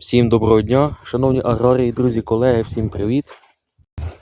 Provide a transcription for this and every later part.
Всім доброго дня, шановні аграрії, друзі, колеги, всім привіт.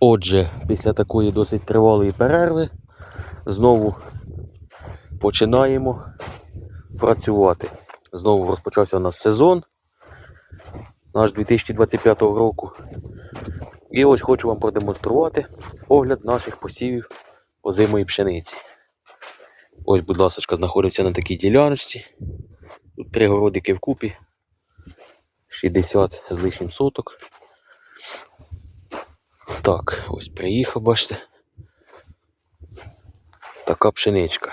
Отже, після такої досить тривалої перерви знову починаємо працювати. Знову розпочався у нас сезон наш 2025 року. І ось хочу вам продемонструвати огляд наших посівів озимої пшениці. Ось, будь ласка, знаходиться на такій діляночці. Тут три городики вкупі. 60 з лишнім соток. Так, ось приїхав, бачите. Така пшеничка.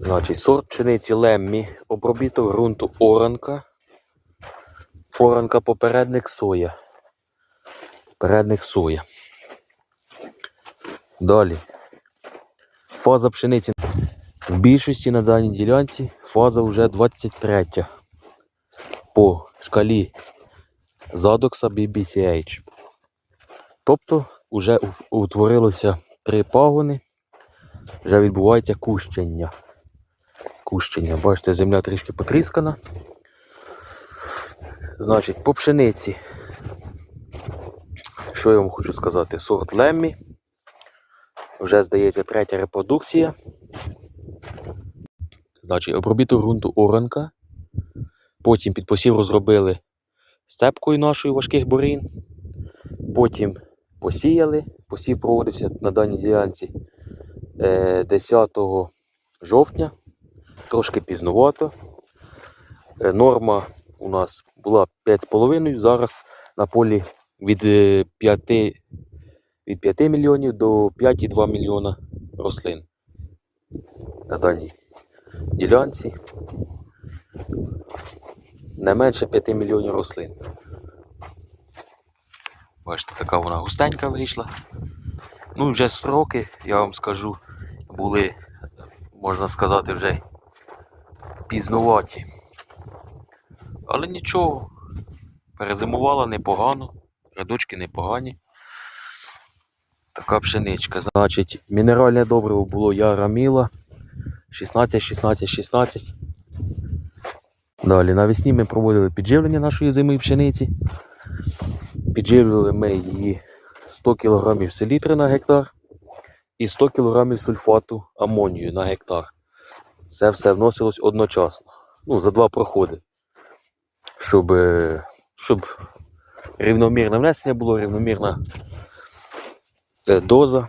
Значить, сорт пшениці Леммі, обробіток ґрунту оранка. Оранка попередник соя. Попередник соя. Далі. Фаза пшениці. В більшості на даній ділянці фаза вже 23 по шкалі Задокса BBCH. Тобто вже утворилося три пагони, вже відбувається кущення. Кущення. Бачите, земля трішки потріскана. Значить, по пшениці. Що я вам хочу сказати? Сорт Леммі. Вже здається третя репродукція. Значить, обробіток ґрунту оранка. Потім під посів розробили степкою нашою важких бурін. Потім посіяли. Посів проводився на даній ділянці е, 10 жовтня, трошки пізнувато. Е, Норма у нас була 5,5, зараз на полі від е, 5, від 5 мільйонів до 5,2 мільйона рослин на даній ділянці не менше 5 мільйонів рослин. Бачите, така вона густенька вийшла. Ну вже строки, я вам скажу, були, можна сказати, вже пізнуваті. Але нічого, перезимувала непогано, рядочки непогані. Така пшеничка. Значить, мінеральне добриво було Яраміла 16, 16, 16. Далі навесні ми проводили підживлення нашої зими пшениці. Підживлювали ми її 100 кг селітри на гектар і 100 кг сульфату амонію на гектар. Це все вносилось одночасно. Ну, за два проходи. Щоб, е, щоб рівномірне внесення було, рівномірна е, доза.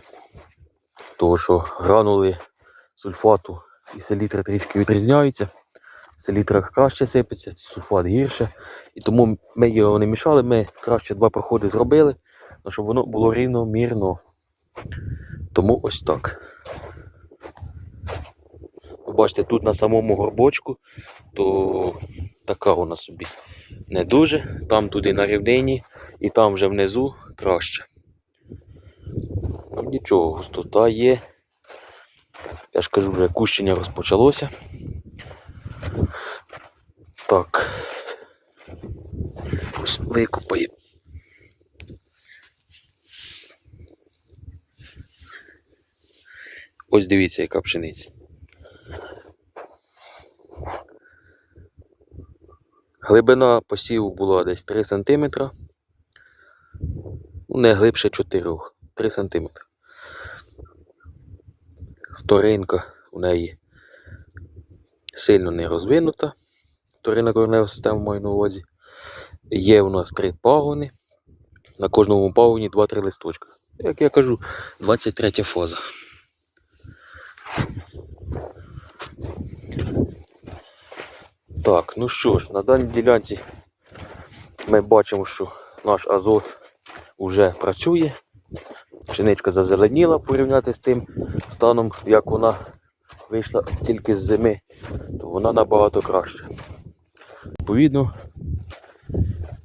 Того що гранули сульфату і селітри трішки відрізняються. Селітра краще сипеться, сульфат гірше. І тому ми його не мішали, ми краще два проходи зробили, ну, щоб воно було рівномірно. Тому ось так. Ви бачите, тут на самому горбочку, то така вона собі не дуже. Там туди на рівнині і там вже внизу краще. Ну, нічого, густота є. Я ж кажу, вже кущення розпочалося. Так. Ось викопає. Ось дивіться, яка пшениця. Глибина посіву була десь 3 см. Ну, не глибше 4, 3 см. Вторинка у неї сильно не розвинута. Вторинна коренева система маю на увазі. Є у нас три пагони. На кожному пагоні 2-3 листочка. Як я кажу, 23 фаза. Так, ну що ж, на даній ділянці ми бачимо, що наш азот вже працює. Пшеничка зазеленіла порівняти з тим станом, як вона вийшла тільки з зими, то вона набагато краще. Відповідно,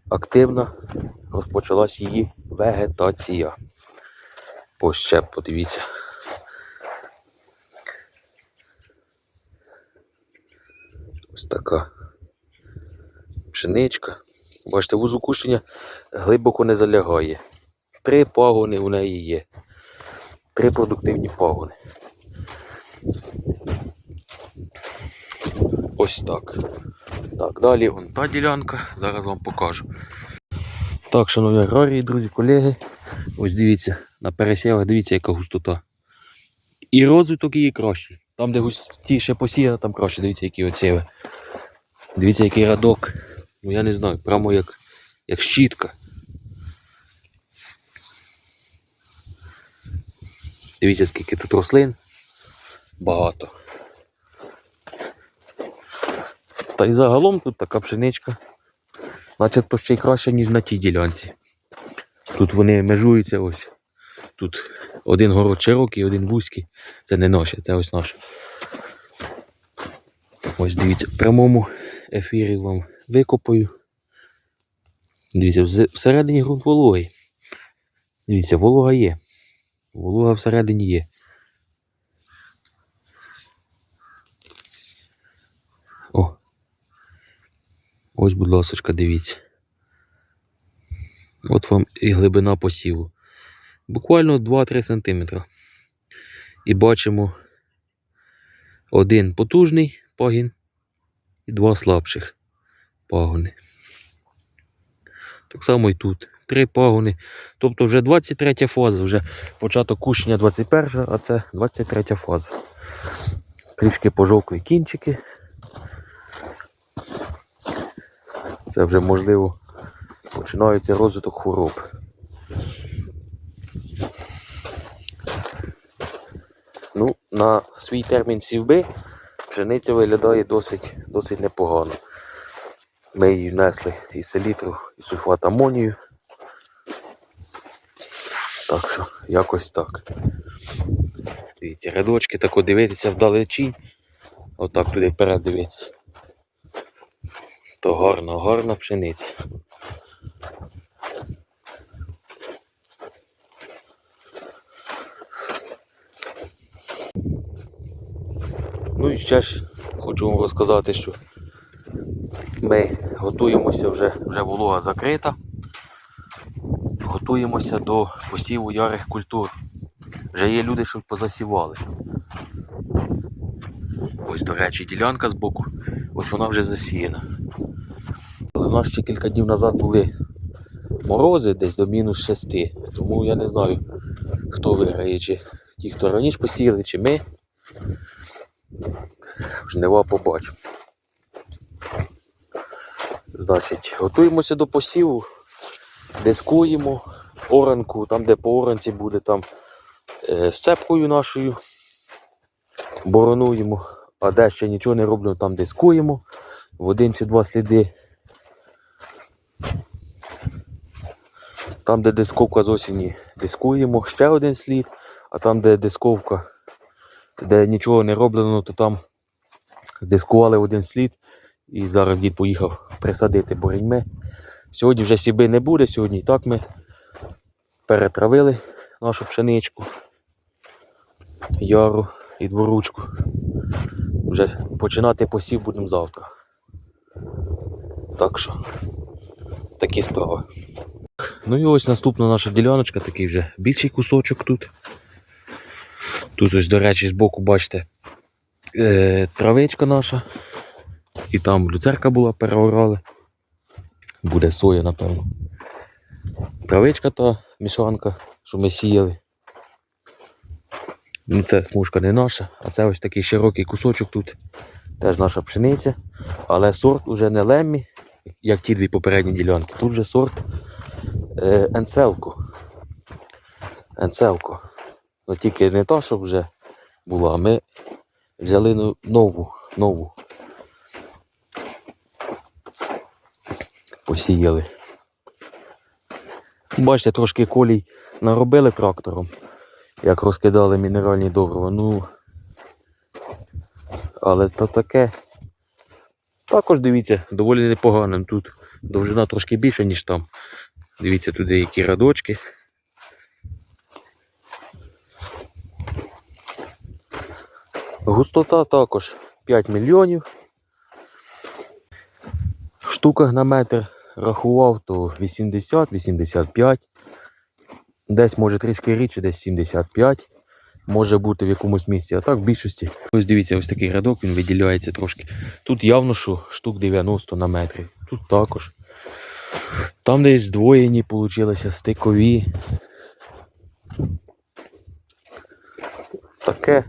активно розпочалась її вегетація. Ще подивіться. Ось така пшеничка. Бачите, вузу кущення глибоко не залягає. Три пагони у неї є. Три продуктивні пагони. Ось так. Так, далі вон та ділянка, зараз вам покажу. Так, шановні аграрії, друзі, колеги, ось дивіться, на пересівах дивіться, яка густота. І розвиток її кращий. Там, де густіше посіяно, там краще. Дивіться, які оцеви. Дивіться, який радок. Ну я не знаю, прямо як, як щітка. Дивіться, скільки тут рослин. Багато. Та й загалом тут така пшеничка. Начебто ще й краще, ніж на тій ділянці. Тут вони межуються ось. Тут один город широкий, один вузький. Це не наше, це ось наше. Ось дивіться, в прямому ефірі вам викопаю. Дивіться, всередині ґрунт вологий. Дивіться, волога є. Волога всередині є. Ось, будь ласочка, дивіться. От вам і глибина посіву. Буквально 2-3 см. І бачимо один потужний пагін і два слабших пагони. Так само і тут. Три пагони. Тобто вже 23 фаза, вже початок кущення 21, а це 23 фаза. Трішки пожовкли кінчики. Це вже можливо починається розвиток хвороб. Ну, на свій термін сівби пшениця виглядає досить, досить непогано. Ми її внесли і селітру, і сульфат амонію. Так що, якось так. Дивіться, рядочки тако дивитися вдалечінь. Отак туди вперед дивитися. То гарна, гарна пшениця. Ну і ще ж хочу вам розказати, що ми готуємося вже, вже волога закрита. Готуємося до посіву ярих культур. Вже є люди, що позасівали. Ось, до речі, ділянка збоку, ось вона вже засіяна. В нас ще кілька днів назад були морози десь до мінус 6. Тому я не знаю, хто виграє, чи ті, хто раніше посіяли, чи ми. Жнива побачимо. Значить, готуємося до посіву, дискуємо оранку, там де по оранці буде, там е, нашою боронуємо, а де ще нічого не робимо, там дискуємо в один чи два сліди. Там, де дисковка з осені, дискуємо ще один слід, а там, де дисковка, де нічого не роблено, то там здискували один слід. І зараз дід поїхав присадити боріньми. Сьогодні вже сіби не буде, сьогодні і так ми перетравили нашу пшеничку, яру і дворучку. Вже починати посів будемо завтра. Так що, такі справи. Ну і ось наступна наша діляночка, такий вже більший кусочок тут. Тут ось, до речі, збоку, бачите, е, травичка наша. І там люцерка була, переорали. Буде соя, напевно. Травичка та мішанка, що ми сіяли. Ну, це смужка не наша, а це ось такий широкий кусочок тут. Теж наша пшениця. Але сорт уже не леммі, як ті дві попередні ділянки. Тут вже сорт е, енселко. Енселко. Ну тільки не та, щоб вже була, а ми взяли ну- нову, нову. посіяли. Бачите, трошки колій наробили трактором, як розкидали мінеральні добрива. Ну, але то таке. Також дивіться, доволі непогано. Тут довжина трошки більша, ніж там. Дивіться туди які радочки. Густота також 5 мільйонів. В штуках на метр рахував, то 80-85. Десь може трішки рідше, десь 75. Може бути в якомусь місці, а так в більшості. Ось дивіться, ось такий рядок, він виділяється трошки. Тут явно, що штук 90 на метрі. Тут також. Там десь здвоєні получилися, стикові. Таке.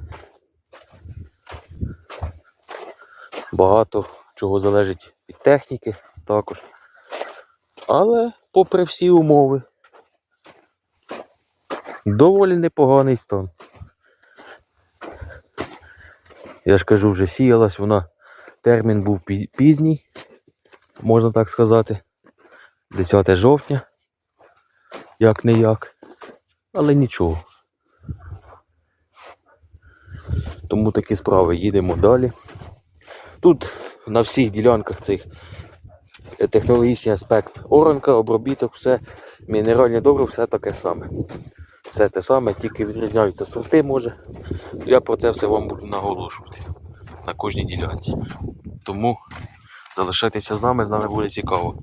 Багато чого залежить від техніки також. Але попри всі умови, доволі непоганий стан. Я ж кажу, вже сіялась вона, термін був пізній, можна так сказати. 10 жовтня, як не як, але нічого. Тому такі справи їдемо далі. Тут на всіх ділянках цих е, технологічний аспект оранка, обробіток, все, мінеральне добро, все таке саме. Все те саме, тільки відрізняються сорти може. Я про це все вам буду наголошувати на кожній ділянці. Тому залишайтеся з нами, з нами буде цікаво.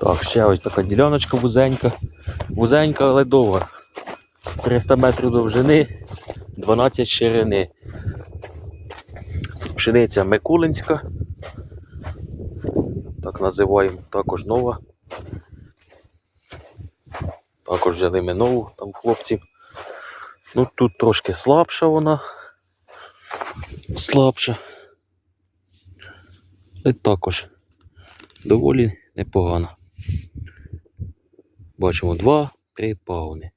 Так, ще ось така діляночка вузенька. Вузенька, але довга. 300 метрів довжини, 12 ширини. Пшениця Микулинська. Так називаємо також нова. Також взяли ми нову там хлопців. Ну тут трошки слабша вона. Слабша. І також доволі непогано. Бачимо 2-3 пауни.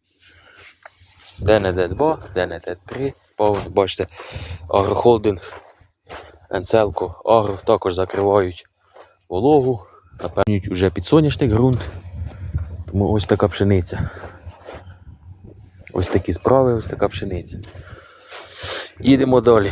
Де не де 2, де не де 3 пауни. Бачите, агрохолдинг, Енцелко, Агро також закривають вологу, напевнюють вже підсонячний ґрунт. Тому ось така пшениця. Ось такі справи, ось така пшениця. Їдемо далі.